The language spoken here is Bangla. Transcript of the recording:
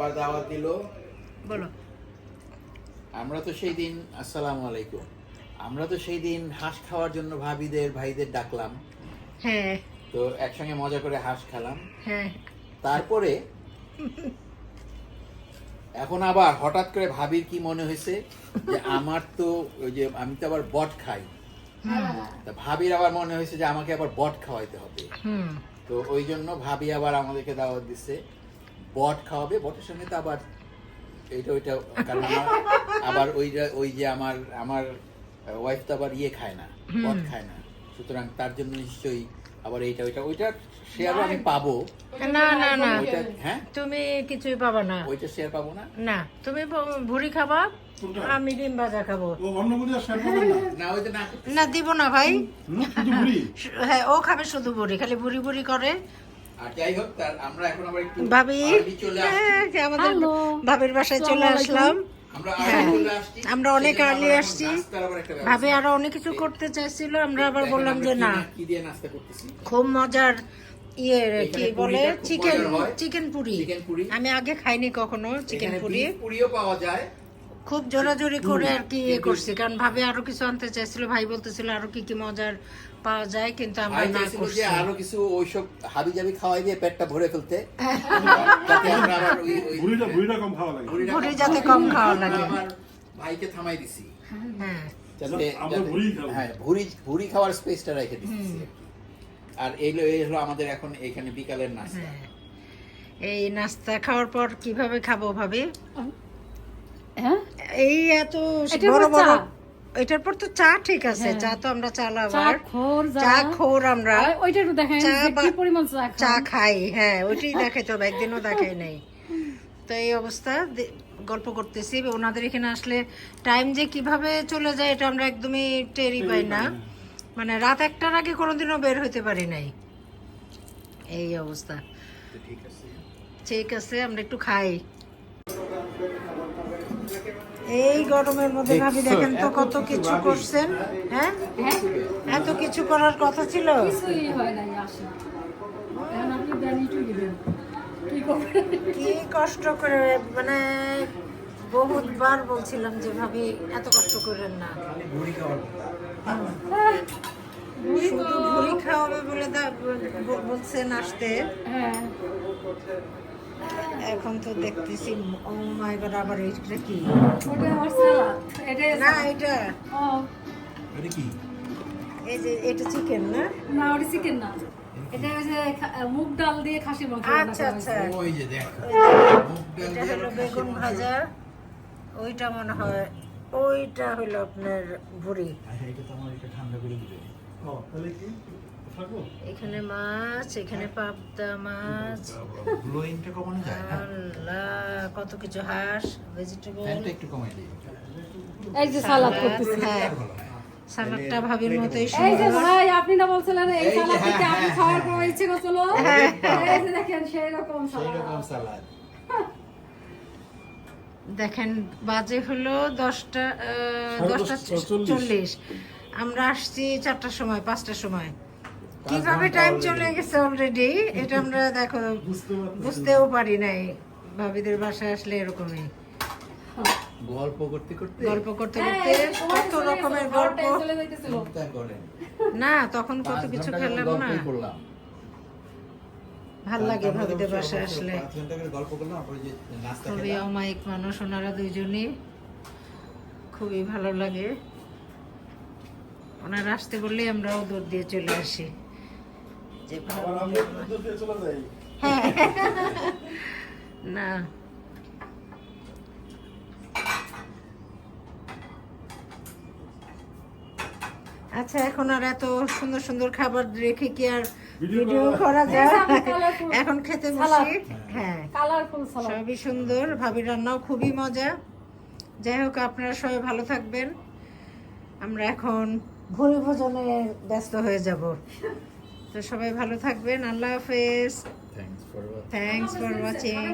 আবার দাওয়াত দিল। বলো। আমরা তো সেই দিন আসসালামু আলাইকুম। আমরা তো সেই দিন হাঁস খাওয়ার জন্য ভাবিদের ভাইদের ডাকলাম। হ্যাঁ। তো একসঙ্গে মজা করে হাঁস খেলাম। হ্যাঁ। তারপরে এখন আবার হঠাৎ করে ভাবির কি মনে হয়েছে যে আমার তো ওই যে আমি তো আবার বট খাই। তা ভাবির আবার মনে হয়েছে যে আমাকে আবার বট খাওয়াইতে হবে। হুম। তো ওই জন্য ভাবি আবার আমাদেরকে দাওয়াত দিচ্ছে বট খাওয়াবে বটের সঙ্গে তো আবার এইটা ওইটা কারণ আবার ওই যে- ওই যে আমার আমার ওয়াইফ তো আবার ইয়ে খায় না বট খায় না। সুতরাং তার জন্য নিশ্চয়ই আবার এইটা ওইটা ওইটা শেয়ারও আমি পাবো। না না না। হ্যাঁ? তুমি কিছুই পাবা না। ওইটা শেয়ার পাবো না? না তুমি ভুড়ি খাবা আমি ডিম ভাজা খাব। শেয়ার না? না ওইটা না না দিব না ভাই। হ্যাঁ ও খাবে শুধু বুড়ি খালি বুড়ি বুড়ি করে। আসছি। হ্যাঁ, ভাবির বাসায় চলে আসলাম। আমরা হ্যাঁ, আমরা অনেক এখন আসছি। ভাবি। আরও অনেক কিছু করতে চাইছিল আমরা আবার বললাম যে না। কি দিয়ে নাস্তা করতেছি। খুব মজার ইয়ে কি বলে? Chicken chicken puri. আমি আগে খাইনি কখনো চিকেন পুরি। পুরিও পাওয়া যায়। খুব জোরাজোরি করে আর কি ইয়ে করছি। কারণ ভাবে আরও কিছু আনতে চাইছিল ভাই বলতেছিল আরও কি কি মজার পাওয়া যায় কিন্তু আমরা না করছি। আরও কিছু ওইসব হাবি জাবি খাওয়াই দিয়ে পেটটা ভরে ফেলতে। যাতে আমরা আবার ওই ওই বুড়িটা বুড়িটা কম খাওয়া লাগে। ভুঁড়িটা ভুঁড়ি যাতে কম খাওয়া লাগে। ভাইকে থামাই দিছি। হ্যাঁ। যাতে ভুঁড়ি খাব। হ্যাঁ ভুড়ি ভুড়ি খাওয়ার স্পেসটা রেখে দিচ্ছি আর এই হলো আমাদের এখন এখানে বিকালের নাস্তা। হ্যাঁ। এই নাস্তা খাওয়ার পর কীভাবে খাব ভাবি? হ্যাঁ এই এত এটার বড় পর বড় চা। এটার পর তো চা ঠিক আছে হ্যাঁ। চা তো আমরা চা চা লাভার খোর চা খোর আমরা। ওই- ওইটা একটু দেখেন চা কি পরিমাণ চা চা খাই হ্যাঁ ওইটাই দেখাইতে হবে একদিনও দেখাই নাই। তো এই অবস্থা গল্প করতেছি ওনাদের এখানে আসলে টাইম যে কীভাবে চলে যায় এটা আমরা একদমই টেরই পাই না। মানে রাত একটার আগে কোনোদিনও বের হইতে পারি নাই। এই অবস্থা। তো ঠিক আছে। ঠিক আছে আমরা একটু খাই। এই গরমের মধ্যে ভাবি দেখেন তো কত কিছু করছেন হ্যাঁ? এত কিছু করার কথা ছিল? হয় কি কষ্ট করে মানে বহুতবার বলছিলাম যে ভাবি এত কষ্ট করেন না। শুধু ভুড়ি খাওয়াবে বলে দা- বলছেন আসতে। হ্যাঁ। এখন তো দেখতেছি ও মাই গড আবার এইটা কি? ওটা আমার সালাদ এটা না এটা। ও। এটা কি? এই যে এটা চিকেন না? না ওটা চিকেন না। এটা ওই যে মুগ ডাল দিয়ে খাসির মাংস আচ্ছা আচ্ছা। ওই যে দেখ। মুগ ডাল এটা দিয়ে হলো বেগুন ভাজা ওইটা মনে হয় ওইটা হলো আপনার ভুড়ি আচ্ছা, এটা তো আমার এটা ঠান্ডা করে দিবে। ও তাহলে কি? এখানে মাছ এখানে পাবদা মাছ। কমানো যায় না আল্লাহ কত কিছু হাঁস ভেজিটেবল একটু কমাই দিই। এই যে সালাদ করতেছি। হ্যাঁ। সালাদটা ভাবির মতোই এই যে ভাই আপনি না বলছিলেন এই সালাদ থেকে হ্যাঁ, আপনি হ্যাঁ, খাওয়ার হ্যাঁ, পর ইচ্ছে করছিল এই যে দেখেন সেই রকম সেই রকম সালাদ। দেখেন বাজে হলো দশটা আহ, দশটা চল্লিশ। আমরা আসছি চারটার সময় পাঁচটার সময়। কীভাবে টাইম চলে গেছে অলরেডি এটা আমরা দেখো বুঝতেও পারি নাই। ভাবিদের বাসায় আসলে এরকমই। গল্প করতে করতে গল্প করতে হ্যাঁ, করতে কত রকমের গল্প। না তখন কত কিছু খেলাম না। ভালো লাগে ভাবিদের বাসায় আসলে। খুবই অমায়িক মানুষ ওনারা দুইজনই। খুবই ভালো লাগে। ওনারা আসতে বললেই আমরাও দৌড় দিয়ে চলে আসি। না। আচ্ছা এখন আর এত সুন্দর সুন্দর খাবার রেখে কি আর ভিডিও করা- যায়? এখন খেতে। বসি। হ্যাঁ। কালারফুল সবই সুন্দর ভাবি রান্নাও খুবই মজা। যাই হোক আপনারা সবাই ভালো থাকবেন। আমরা এখন ভুরি ভোজনে ব্যস্ত হয়ে যাব। তো সবাই ভালো থাকবেন। আল্লাহ হাফেজ। Thanks for thanks for watching?